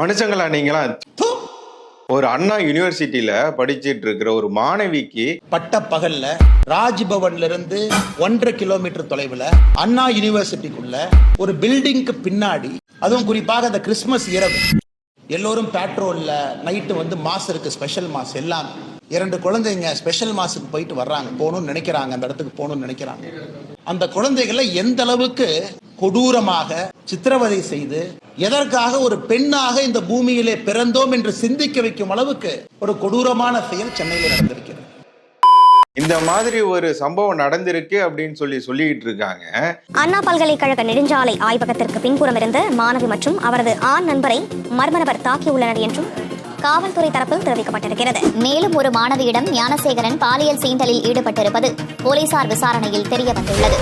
மனுஷங்களா நீங்களா. ஒரு அண்ணா யூனிவர்சிட்டியில படிச்சிட்டு இருக்கிற ஒரு மாணவிக்கு பட்ட பகல்ல ராஜ்பவன்ல இருந்து ஒன்றரை கிலோமீட்டர் தொலைவுல அண்ணா யூனிவர்சிட்டிக்குள்ள ஒரு பில்டிங்க்கு பின்னாடி அதுவும் குறிப்பாக அந்த கிறிஸ்மஸ் இரவு. எல்லோரும் பேட்ரோல்ல நைட்டு வந்து மாஸ் இருக்கு ஸ்பெஷல் மாஸ் எல்லாம். இரண்டு குழந்தைங்க ஸ்பெஷல் மாஸுக்கு போயிட்டு வர்றாங்க போகணும்னு நினைக்கிறாங்க அந்த இடத்துக்கு போகணும்னு நினைக்கிறாங்க. அந்த குழந்தைகளை எந்த அளவுக்கு கொடூரமாக சித்திரவதை செய்து எதற்காக ஒரு பெண்ணாக இந்த பூமியிலே பிறந்தோம் என்று சிந்திக்க வைக்கும் அளவுக்கு ஒரு கொடூரமான செயல் சென்னையில் நடந்திருக்கிறது. இந்த மாதிரி ஒரு சம்பவம் நடந்திருக்கு அப்படின்னு சொல்லி சொல்லிட்டு இருக்காங்க. அண்ணா பல்கலைக்கழக நெடுஞ்சாலை ஆய்வகத்திற்கு பின்புறம் இருந்து மாணவி மற்றும் அவரது ஆண் நண்பரை மர்ம நபர் தாக்கியுள்ளனர் என்றும் காவல்துறை தரப்பில் தெரிவிக்கப்பட்டிருக்கிறது. மேலும் ஒரு மாணவியிடம் ஞானசேகரன் பாலியல் சீண்டலில் ஈடுபட்டிருப்பது போலீசார் விசாரணையில் தெரிய வந்துள்ளது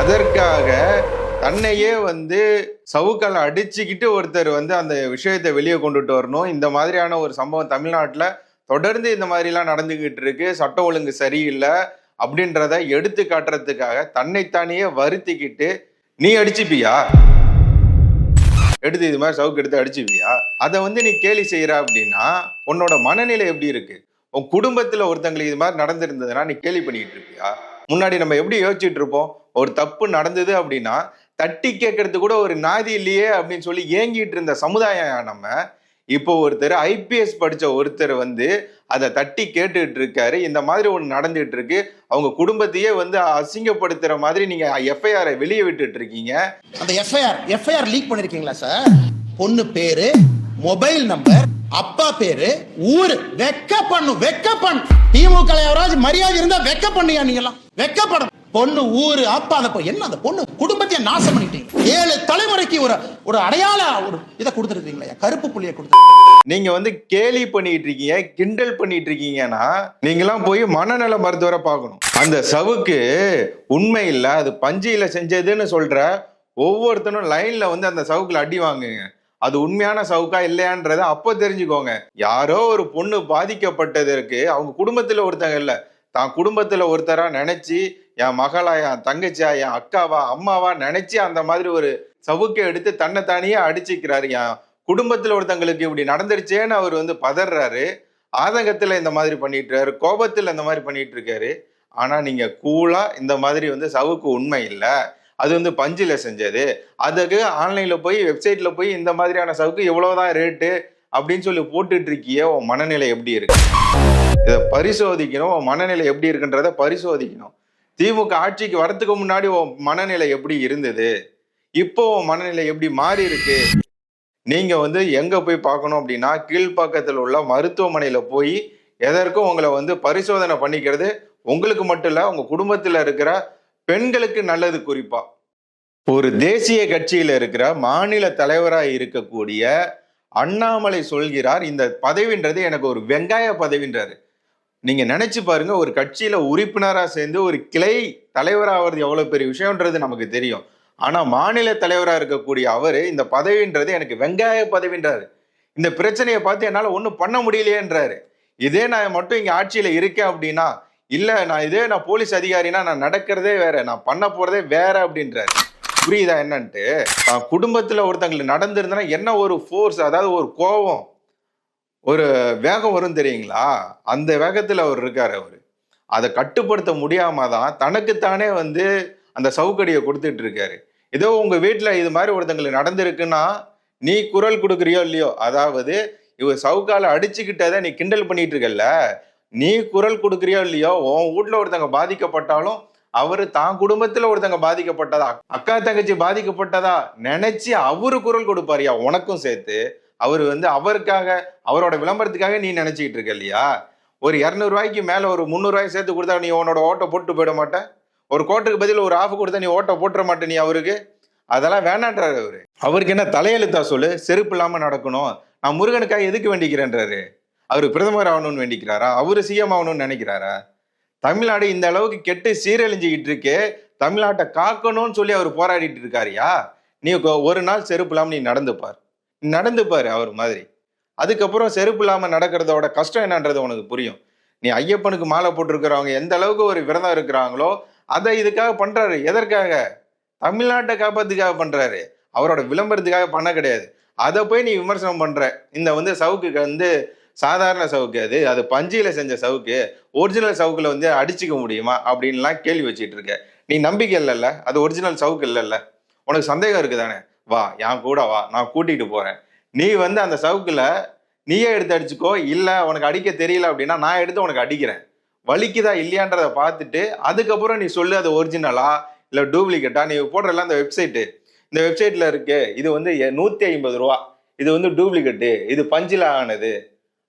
அதற்காக தன்னையே வந்து சவுக்களை அடிச்சுக்கிட்டு ஒருத்தர் வந்து அந்த விஷயத்தை வெளியே கொண்டுட்டு வரணும். இந்த மாதிரியான ஒரு சம்பவம் தமிழ்நாட்டில் தொடர்ந்து இந்த மாதிரிலாம் நடந்துகிட்டு இருக்கு. சட்டம் ஒழுங்கு சரியில்லை அப்படின்றத எடுத்து காட்டுறதுக்காக தன்னைத்தானியே வருத்திக்கிட்டு நீ அடிச்சுப்பியா? எடுத்து இது மாதிரி சவுக்கு எடுத்து அடிச்சுப்பியா? அதை வந்து நீ கேலி செய்யற அப்படின்னா உன்னோட மனநிலை எப்படி இருக்கு? உன் குடும்பத்துல ஒருத்தங்களுக்கு இது மாதிரி நடந்திருந்ததுன்னா நீ கேலி பண்ணிக்கிட்டு இருப்பியா? முன்னாடி நம்ம எப்படி யோசிச்சுட்டு இருப்போம்? ஒரு தப்பு நடந்தது அப்படின்னா தட்டி கேட்கறது கூட ஒரு நாதி இல்லையே அப்படின்னு சொல்லி ஏங்கிட்டு இருந்த சமுதாயம் நம்ம. இப்போ ஒருத்தர் ஐபிஎஸ் படிச்ச ஒருத்தர் வந்து அதை தட்டி கேட்டுட்டு இருக்காரு. இந்த மாதிரி ஒன்று நடந்துட்டு இருக்கு. அவங்க குடும்பத்தையே வந்து அசிங்கப்படுத்துற மாதிரி நீங்க எஃப்ஐஆரை வெளியே விட்டுட்டு இருக்கீங்க. அந்த எஃப்ஐஆர் எஃப்ஐஆர் லீக் பண்ணிருக்கீங்களா சார் பொண்ணு பேரு மொபைல் நம்பர் அப்பா பேரு ஊரு. வெக்க பண்ணும் வெக்க பண்ணு திமுக யாராவது மரியாதை இருந்தா வெக்க பண்ணியா நீங்களாம் வெக்கப்படும் பொண்ணு ஊரு அப்பா அந்த என்ன அந்த பொண்ணு? குடும்பத்தையே நாசம் பண்ணிட்டீங்க. ஏழு தலைமுறைக்கு ஒரு ஒரு அடையாள ஒரு இதை கொடுத்துருக்கீங்களா? கருப்பு புள்ளியை கொடுத்து நீங்க வந்து கேலி பண்ணிட்டு இருக்கீங்க கிண்டல் பண்ணிட்டு இருக்கீங்கன்னா நீங்களாம் போய் மனநல மருத்துவரை பார்க்கணும். அந்த சவுக்கு உண்மை இல்ல அது பஞ்சியில செஞ்சதுன்னு சொல்ற ஒவ்வொருத்தனும் லைன்ல வந்து அந்த சவுக்குல அடி வாங்குங்க. அது உண்மையான சவுக்கா இல்லையான்றத அப்போ தெரிஞ்சுக்கோங்க. யாரோ ஒரு பொண்ணு பாதிக்கப்பட்டதற்கு அவங்க குடும்பத்துல ஒருத்தங்க இல்லை தான் குடும்பத்தில் ஒருத்தராக நினச்சி என் மகளா என் தங்கச்சியா என் அக்காவா அம்மாவா நினச்சி அந்த மாதிரி ஒரு சவுக்கை எடுத்து தன்னைத்தானியே அடிச்சுக்கிறாரு. என் குடும்பத்தில் ஒருத்தங்களுக்கு இப்படி நடந்துருச்சேன்னு அவர் வந்து பதறாரு. ஆதங்கத்தில் இந்த மாதிரி பண்ணிட்டுருக்காரு கோபத்தில் இந்த மாதிரி பண்ணிட்டு இருக்காரு ஆனால் நீங்கள் கூலாக இந்த மாதிரி வந்து சவுக்கு உண்மை இல்லை. அது வந்து பஞ்சில் செஞ்சது. அதுக்கு ஆன்லைனில் போய் வெப்சைட்டில் போய் இந்த மாதிரியான சவுக்கு இவ்வளவுதான் ரேட்டு அப்படின்னு சொல்லி போட்டுட்டு இருக்கியே உன் மனநிலை எப்படி இருக்கு? இதை பரிசோதிக்கணும். உன் மனநிலை எப்படி இருக்குன்றத பரிசோதிக்கணும். திமுக ஆட்சிக்கு வரத்துக்கு முன்னாடி உன் மனநிலை எப்படி இருந்தது? இப்போ உன் மனநிலை எப்படி மாறி இருக்கு? நீங்க வந்து எங்க போய் பார்க்கணும் அப்படின்னா கீழ்ப்பாக்கத்தில் உள்ள மருத்துவமனையில போய் எதற்கும் உங்களை வந்து பரிசோதனை பண்ணிக்கிறது உங்களுக்கு மட்டும் இல்ல உங்க குடும்பத்துல இருக்கிற பெண்களுக்கு நல்லது குறிப்பா. ஒரு தேசிய கட்சியில இருக்கிற மாநில தலைவராக இருக்கக்கூடிய அண்ணாமலை சொல்கிறார் இந்த பதவின்றது எனக்கு ஒரு வெங்காய பதவின்றாரு. நீங்க நினைச்சு பாருங்க ஒரு கட்சியில உறுப்பினராக சேர்ந்து ஒரு கிளை தலைவராகிறது எவ்வளவு பெரிய விஷயம்ன்றது நமக்கு தெரியும். ஆனா மாநில தலைவராக இருக்கக்கூடிய அவரு இந்த பதவின்றது எனக்கு வெங்காய பதவின்றாரு. இந்த பிரச்சனையை பார்த்து என்னால ஒண்ணும் பண்ண முடியலையேன்றாரு. இதே நான் மட்டும் இங்க ஆட்சியில இருக்கேன் அப்படின்னா இல்ல நான் இதே நான் போலீஸ் அதிகாரினா நான் நடக்கிறதே வேற நான் பண்ண போறதே வேற அப்படின்றாரு. புரியுதா என்னன்ட்டு? தான் குடும்பத்துல ஒருத்தங்களுக்கு நடந்திருந்தனா என்ன ஒரு ஃபோர்ஸ் அதாவது ஒரு கோபம் ஒரு வேகம் வரும் தெரியுங்களா? அந்த வேகத்தில் அவர் இருக்கார் அவர். அதை கட்டுப்படுத்த முடியாமல் தான் தனக்குத்தானே வந்து அந்த சவுக்கடியை கொடுத்துட்டு இருக்காரு. ஏதோ உங்கள் வீட்டில் இது மாதிரி ஒருத்தங்களுக்கு நடந்திருக்குன்னா நீ குரல் கொடுக்குறியோ இல்லையோ? அதாவது இவர் சவுக்கால அடிச்சுக்கிட்டதை நீ கிண்டல் பண்ணிட்டு இருக்கல்ல? நீ குரல் கொடுக்குறியோ இல்லையோ? உன் வீட்ல ஒருத்தங்க பாதிக்கப்பட்டாலும் அவர் தான் குடும்பத்தில் ஒருத்தங்க பாதிக்கப்பட்டதா? அக்கா தங்கச்சி பாதிக்கப்பட்டதா? நினைச்சு அவரு குரல் கொடுப்பாரியா? உனக்கும் சேர்த்து. அவர் வந்து அவருக்காக அவரோட விளம்பரத்துக்காக நீ நினச்சிக்கிட்டு இருக்க இல்லையா? ஒரு இரநூறுவாய்க்கு மேலே ஒரு முந்நூறுவாய்க்கு சேர்த்து கொடுத்தா நீ உன்னோட ஓட்டை போட்டு போயிட மாட்டேன் ஒரு கோட்டுக்கு பதில் ஒரு ஆஃப் கொடுத்தா நீ ஓட்டை போட்டுற மாட்ட நீ அவருக்கு? அதெல்லாம் வேணான்றாரு அவரு. அவருக்கு என்ன தலையெழுத்தா சொல்லு? செருப்பு இல்லாமல் நடக்கணும். நான் முருகனுக்காக எதுக்கு வேண்டிக்கிறேன்றாரு? அவர் பிரதமர் ஆகணும்னு வேண்டிக்கிறாரா? அவரு சிஎம் ஆகணும்னு நினைக்கிறாரா? தமிழ்நாடு இந்த அளவுக்கு கெட்டு சீரழிஞ்சுக்கிட்டு இருக்கு. தமிழ்நாட்டை காக்கணும்னு சொல்லி அவர் போராடிட்டு இருக்காருயா? நீ ஒரு நாள் செருப்பு இல்லாமல் நீ நடந்துப்பார். நடந்துப்பாரு அவர் மாதிரி. அதுக்கப்புறம் செருப்பு இல்லாமல் நடக்கிறதோட கஷ்டம் என்னன்றது உனக்கு புரியும். நீ ஐயப்பனுக்கு மாலை போட்டிருக்கிறவங்க எந்த அளவுக்கு ஒரு விரதம் இருக்கிறாங்களோ அதை இதுக்காக பண்றாரு. எதற்காக? தமிழ்நாட்டை காப்பாத்துக்காக பண்றாரு. அவரோட விளம்பரத்துக்காக பண்ண கிடையாது. அதை போய் நீ விமர்சனம் பண்ற. இந்த வந்து சவுக்குக்கு வந்து சாதாரண சவுக்கு அது. அது பஞ்சியில செஞ்ச சவுக்கு. ஒரிஜினல் சவுக்குல வந்து அடிச்சுக்க முடியுமா? அப்படின்லாம் கேள்வி வச்சுட்டு இருக்க. நீ நம்பிக்கை இல்லைல்ல? அது ஒரிஜினல் சவுக்கு இல்லைல்ல? உனக்கு சந்தேகம் இருக்குதானே? வா என் கூட வா நான் கூட்டிகிட்டு போகிறேன் நீ வந்து அந்த சவுக்கில் நீயே எடுத்து அடிச்சுக்கோ இல்லை உனக்கு அடிக்க தெரியல அப்படின்னா நான் எடுத்து உனக்கு அடிக்கிறேன். வலிக்குதா இல்லையான்றத பார்த்துட்டு அதுக்கப்புறம் நீ சொல்லு அது ஒரிஜினலா இல்லை டூப்ளிகேட்டா நீ போடுறல அந்த வெப்சைட்டு இந்த வெப்சைட்டில் இருக்கு இது வந்து எ- ஐம்பது ரூபா. இது வந்து டூப்ளிகேட்டு இது பஞ்சில் ஆனது.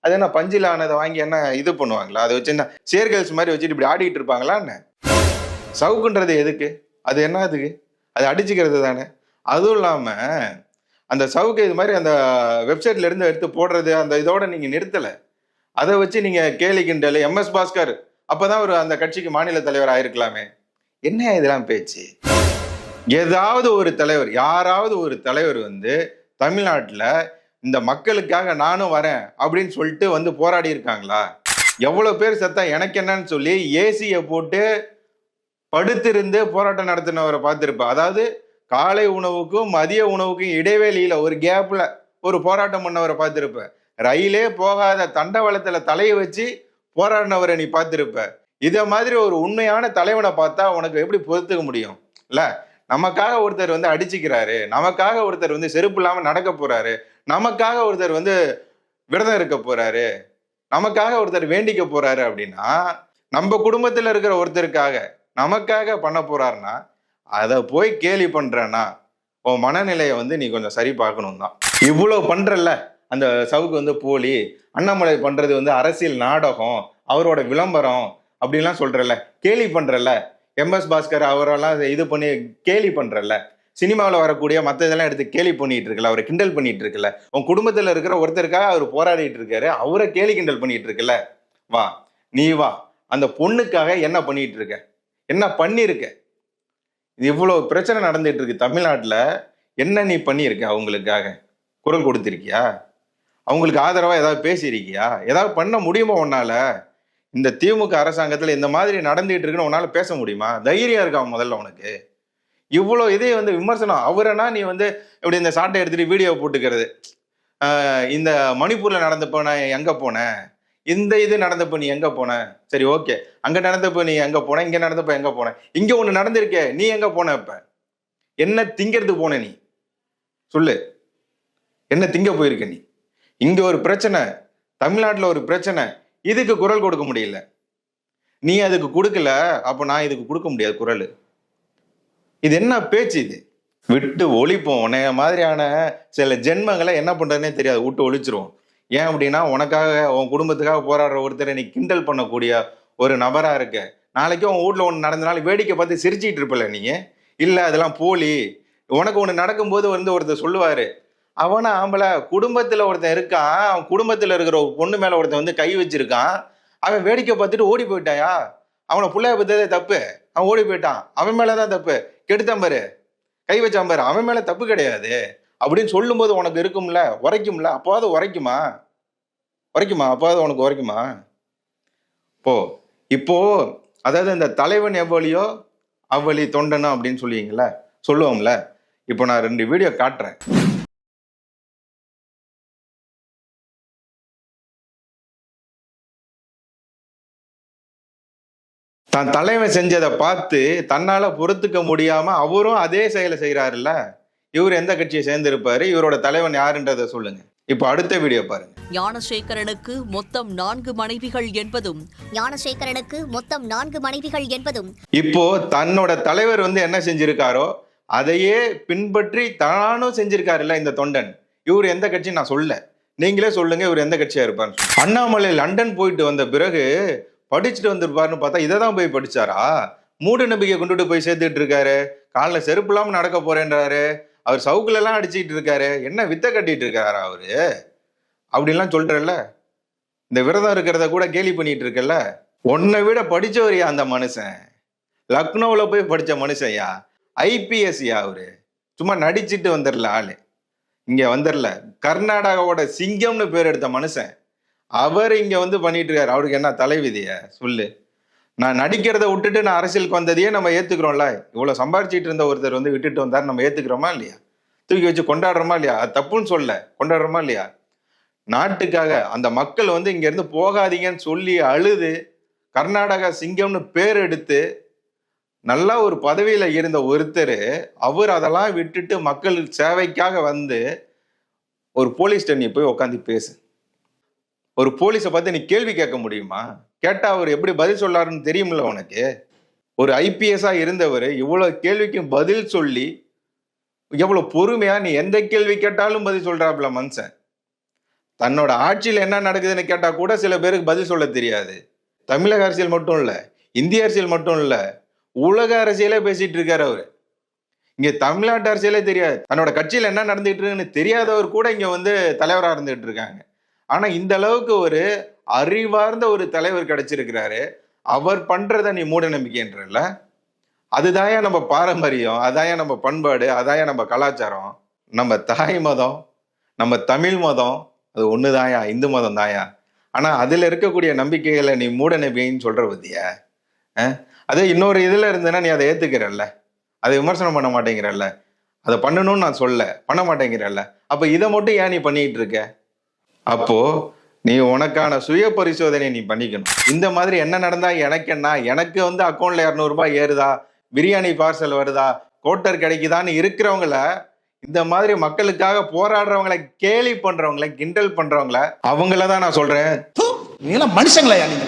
அது என்ன பஞ்சில் ஆனதை வாங்கி என்ன இது பண்ணுவாங்களா? அதை வச்சு என்ன சேர்கல்ஸ் மாதிரி வச்சுட்டு இப்படி ஆடிட்டு இருப்பாங்களா என்ன? சவுக்குன்றது எதுக்கு? அது என்ன அதுக்கு? அது அடிச்சுக்கிறது தானே? அதுவும் இல்லாம அந்த சவுக்கு இது மாதிரி அந்த வெப்சைட்ல இருந்து எடுத்து போடுறது அந்த இதோட நீங்க நிறுத்தல. அதை வச்சு நீங்க கேலி கிண்டல் எம்எஸ் பாஸ்கர் அப்பதான் ஒரு அந்த கட்சிக்கு மாநில தலைவர் ஆயிருக்கலாமே. என்ன இதெல்லாம் பேச்சு? ஏதாவது ஒரு தலைவர் யாராவது ஒரு தலைவர் வந்து தமிழ்நாட்டில் இந்த மக்களுக்காக நானும் வரேன் அப்படின்னு சொல்லிட்டு வந்து போராடி இருக்காங்களா? எவ்வளோ பேர் செத்தா எனக்கு என்னன்னு சொல்லி ஏசியை போட்டு படுத்திருந்து போராட்டம் நடத்தினவரை பார்த்துருப்பேன் அதாவது காலை உணவுக்கும் மதிய உணவுக்கும் இடைவெளியில் ஒரு கேப்பில் ஒரு போராட்டம் பண்ணவரை பார்த்துருப்ப. ரயிலே போகாத தண்டவளத்தில் தலையை வச்சு போராடினவரை நீ பார்த்துருப்ப. இதை மாதிரி ஒரு உண்மையான தலைவனை பார்த்தா உனக்கு எப்படி பொறுத்துக்க முடியும்? இல்லை நமக்காக ஒருத்தர் வந்து அடிச்சுக்கிறாரு. நமக்காக ஒருத்தர் வந்து செருப்பு இல்லாமல் நடக்க போகிறாரு நமக்காக ஒருத்தர் வந்து விரதம் இருக்க போகிறாரு நமக்காக ஒருத்தர் வேண்டிக்க போகிறாரு அப்படின்னா நம்ம குடும்பத்தில் இருக்கிற ஒருத்தருக்காக நமக்காக பண்ண போகிறாருன்னா அதை போய் கேலி பண்றேன்னா உன் மனநிலையை வந்து நீ கொஞ்சம் சரி பார்க்கணும் தான் இவ்வளோ பண்றல்ல. அந்த சவுக்கு வந்து போலி அண்ணாமலை பண்றது வந்து அரசியல் நாடகம் அவரோட விளம்பரம் அப்படின்லாம் சொல்கிறல்ல கேலி பண்ணுறல்ல எம்எஸ் பாஸ்கர் அவரெல்லாம் இது பண்ணி கேலி பண்ணுறல்ல சினிமாவில் வரக்கூடிய மற்ற இதெல்லாம் எடுத்து கேலி பண்ணிட்டு இருக்கல அவரை கிண்டல் பண்ணிட்டு இருக்கல உன் குடும்பத்தில் இருக்கிற ஒருத்தருக்காக அவர் போராடிட்டு இருக்காரு அவரை கேலி கிண்டல் பண்ணிட்டு இருக்கல வா நீ வா. அந்த பொண்ணுக்காக என்ன பண்ணிட்டு இருக்க என்ன பண்ணியிருக்க? இது இவ்வளோ பிரச்சனை நடந்துட்டு இருக்கு. தமிழ்நாட்டில் என்ன நீ பண்ணியிருக்க அவங்களுக்காக? குரல் கொடுத்துருக்கியா? அவங்களுக்கு ஆதரவாக ஏதாவது பேசியிருக்கியா? ஏதாவது பண்ண முடியுமா உன்னால்? இந்த திமுக அரசாங்கத்தில் இந்த மாதிரி நடந்துகிட்டு இருக்குன்னு உன்னால் பேச முடியுமா? தைரியம் இருக்கா முதல்ல உனக்கு? இவ்வளோ இதே வந்து விமர்சனம். அவரைனா நீ வந்து இப்படி இந்த சாட்டை எடுத்துகிட்டு வீடியோ போட்டுக்கிறது. இந்த மணிப்பூரில் நடந்து போனேன் எங்கே போனேன்? இந்த இது நடந்தப்போ நீ எங்க போன? சரி ஓகே. அங்க நடந்தப்போ நீ எங்க போன? இங்க நடந்தப்போ எங்க போன? இங்க ஒண்ணு நடந்திருக்கே நீ எங்க போன இப்ப? என்ன திங்கிறதுக்கு போன நீ? சொல்லு. என்ன திங்க போயிருக்க நீ? இங்க ஒரு பிரச்சனை தமிழ்நாட்டுல ஒரு பிரச்சனை. இதுக்கு குரல் கொடுக்க முடியல. நீ அதுக்கு கொடுக்கல அப்ப நான் இதுக்கு கொடுக்க முடியாது குரல். இது என்ன பேச்சு இது? விட்டு ஒழிப்போம் உன்னைய மாதிரியான சில ஜென்மங்களை என்ன பண்றதுனே தெரியாது. விட்டு ஒழிச்சிருவோம். ஏன் அப்படின்னா உனக்காக உன் குடும்பத்துக்காக போராடுற ஒருத்தரை நீ கிண்டல் பண்ணக்கூடிய ஒரு நபராக இருக்க. நாளைக்கு உன் வீட்ல ஒன்று நடந்தனால வேடிக்கை பார்த்து சிரிச்சிட்டு இருப்பல நீங்கள் இல்லை அதெல்லாம் போலி. உனக்கு ஒன்று நடக்கும்போது வந்து ஒருத்தர் சொல்லுவார் அவனை ஆம்பளை குடும்பத்தில் ஒருத்தன் இருக்கான். அவன் குடும்பத்தில் இருக்கிற ஒரு பொண்ணு மேலே ஒருத்தன் வந்து கை வச்சிருக்கான். அவன் வேடிக்கை பார்த்துட்டு ஓடி போயிட்டாயா? அவனை பிள்ளைய பத்ததே தப்பு. அவன் ஓடி போயிட்டான். அவன் மேலே தான் தப்பு. கெடுத்தான் பாரு. கை வச்சான் பாரு. அவன் மேலே தப்பு கிடையாது. அப்படின்னு சொல்லும்போது உனக்கு இருக்கும்ல உரைக்கும்ல? அப்போது உரைக்குமா? உரைக்குமா? அப்போது உனக்கு உரைக்குமா? போ. இப்போ அதாவது இந்த தலைவன் எவ்வளியோ அவ்வளி தொண்டனா அப்படின்னு சொல்லுவீங்கல்ல? சொல்லுவோம்ல? இப்போ நான் ரெண்டு வீடியோ காட்டுறேன். தான் தலைவன் செஞ்சதை பார்த்து தன்னால பொறுத்துக்க முடியாம அவரும் அதே செயலை செய்யறாருல்ல இவர் எந்த கட்சியை சேர்ந்திருப்பாரு? இவரோட தலைவன் யாருன்றதை சொல்லுங்க. இப்போ அடுத்த வீடியோ பாருங்க. ஞானசேகரனுக்கு மொத்தம் நான்கு மனைவிகள் என்பதும் ஞானசேகரனுக்கு மொத்தம் நான்கு மனைவிகள் என்பதும் இப்போ தன்னோட தலைவர் வந்து என்ன செஞ்சிருக்காரோ அதையே பின்பற்றி தானும் செஞ்சிருக்காருல்ல இந்த தொண்டன். இவர் எந்த கட்சி நான் சொல்ல. நீங்களே சொல்லுங்க இவர் எந்த கட்சியா இருப்பார் அண்ணாமலை லண்டன் போயிட்டு வந்த பிறகு படிச்சுட்டு வந்திருப்பாருன்னு பார்த்தா இதை தான் போய் படிச்சாரா? மூட நம்பிக்கை கொண்டுட்டு போய் சேர்த்துட்டு இருக்காரு. காலைல செருப்பு இல்லாம நடக்க போறேன்றாரு. அவர் சவுக்குல எல்லாம் அடிச்சுக்கிட்டு இருக்காரு என்ன வித்த கட்டிட்டு இருக்காரு அவரு? அப்படின்லாம் சொல்றல்ல. இந்த விரதம் இருக்கிறத கூட கேலி பண்ணிட்டு இருக்கல உன்னை விட படிச்சவரியா அந்த மனுஷன்? லக்னோவில் போய் படித்த மனுஷன்யா? ஐபிஎஸ்யா அவரு? சும்மா நடிச்சுட்டு வந்துடல ஆளு. இங்கே வந்துடல கர்நாடகாவோட சிங்கம்னு பேர் எடுத்த மனுஷன். அவர் இங்கே வந்து பண்ணிட்டு இருக்காரு அவருக்கு என்ன தலைவிதிய? சொல்லு. நான் நடிக்கிறத விட்டுட்டு நான் அரசியலுக்கு வந்ததையே நம்ம ஏத்துக்கிறோம்ல? இவ்வளவு சம்பாரிச்சிட்டு இருந்த ஒருத்தர் வந்து விட்டுட்டு வந்தாரு நம்ம ஏத்துக்கிறோமா இல்லையா? தூக்கி வச்சு கொண்டாடுறோமா இல்லையா? அது தப்புன்னு சொல்ல கொண்டாடுறோமா இல்லையா? நாட்டுக்காக அந்த மக்கள் வந்து இங்க இருந்து போகாதீங்கன்னு சொல்லி அழுது கர்நாடகா சிங்கம்னு பேர் எடுத்து நல்லா ஒரு பதவியில இருந்த ஒருத்தர் அவர் அதெல்லாம் விட்டுட்டு மக்கள் சேவைக்காக வந்து ஒரு போலீஸ் நீ போய் உட்காந்து பேசு. ஒரு போலீஸை பார்த்து நீ கேள்வி கேட்க முடியுமா? கேட்டா அவர் எப்படி பதில் சொல்லாருன்னு தெரியுமில்ல உனக்கு? ஒரு ஐபிஎஸ்ஸாக இருந்தவர் இவ்வளவு கேள்விக்கும் பதில் சொல்லி எவ்வளவு பொறுமையா நீ எந்த கேள்வி கேட்டாலும் பதில் சொல்கிறாப்புல மனுஷன். தன்னோட ஆட்சியில் என்ன நடக்குதுன்னு கேட்டா கூட சில பேருக்கு பதில் சொல்ல தெரியாது. தமிழக அரசியல் மட்டும் இல்லை இந்திய அரசியல் மட்டும் இல்லை உலக அரசியலே பேசிட்டு இருக்காரு அவர். இங்க தமிழ்நாட்டு அரசியலே தெரியாது. தன்னோட கட்சியில் என்ன நடந்துட்டு இருக்குன்னு தெரியாதவர் கூட இங்க வந்து தலைவராக இருந்துட்டு இருக்காங்க. ஆனா இந்த அளவுக்கு ஒரு அறிவார்ந்த ஒரு தலைவர் கிடைச்சிருக்கிறாரு. அவர் பண்றத நீ மூட நம்பிக்கைன்றல அதுதாயா நம்ம பாரம்பரியம் அதாயா நம்ம பண்பாடு அதாயா நம்ம கலாச்சாரம். நம்ம தாய் மதம் நம்ம தமிழ் மதம் அது ஒண்ணுதாயா இந்து மதம் தாயா ஆனால் அதில் இருக்கக்கூடிய நம்பிக்கைகளை நீ மூட நம்பிக்கைன்னு சொல்கிற பத்தியா? அதே இன்னொரு இதில் இருந்தேன்னா நீ அதை ஏற்றுக்கிறல்ல அதை விமர்சனம் பண்ண மாட்டேங்கிறல்ல. அதை பண்ணணும்னு நான் சொல்ல பண்ண மாட்டேங்கிறல்ல. அப்போ இதை மட்டும் ஏன் நீ பண்ணிகிட்டு இருக்க? அப்போ நீ உனக்கான சுய பரிசோதனை நீ பண்ணிக்கணும். இந்த மாதிரி என்ன நடந்தா எனக்கு என்ன? எனக்கு வந்து அக்கௌண்ட்ல இரநூறுபா ஏறுதா? பிரியாணி பார்சல் வருதா? கோட்டர் கிடைக்குதான்னு இருக்கிறவங்கள இந்த மாதிரி மக்களுக்காக போராடுறவங்களை கேலி பண்றவங்கள கிண்டல் பண்றவங்கள அவங்கள தான் நான் சொல்றேன். நீங்களாம் மனுஷங்களா நீங்க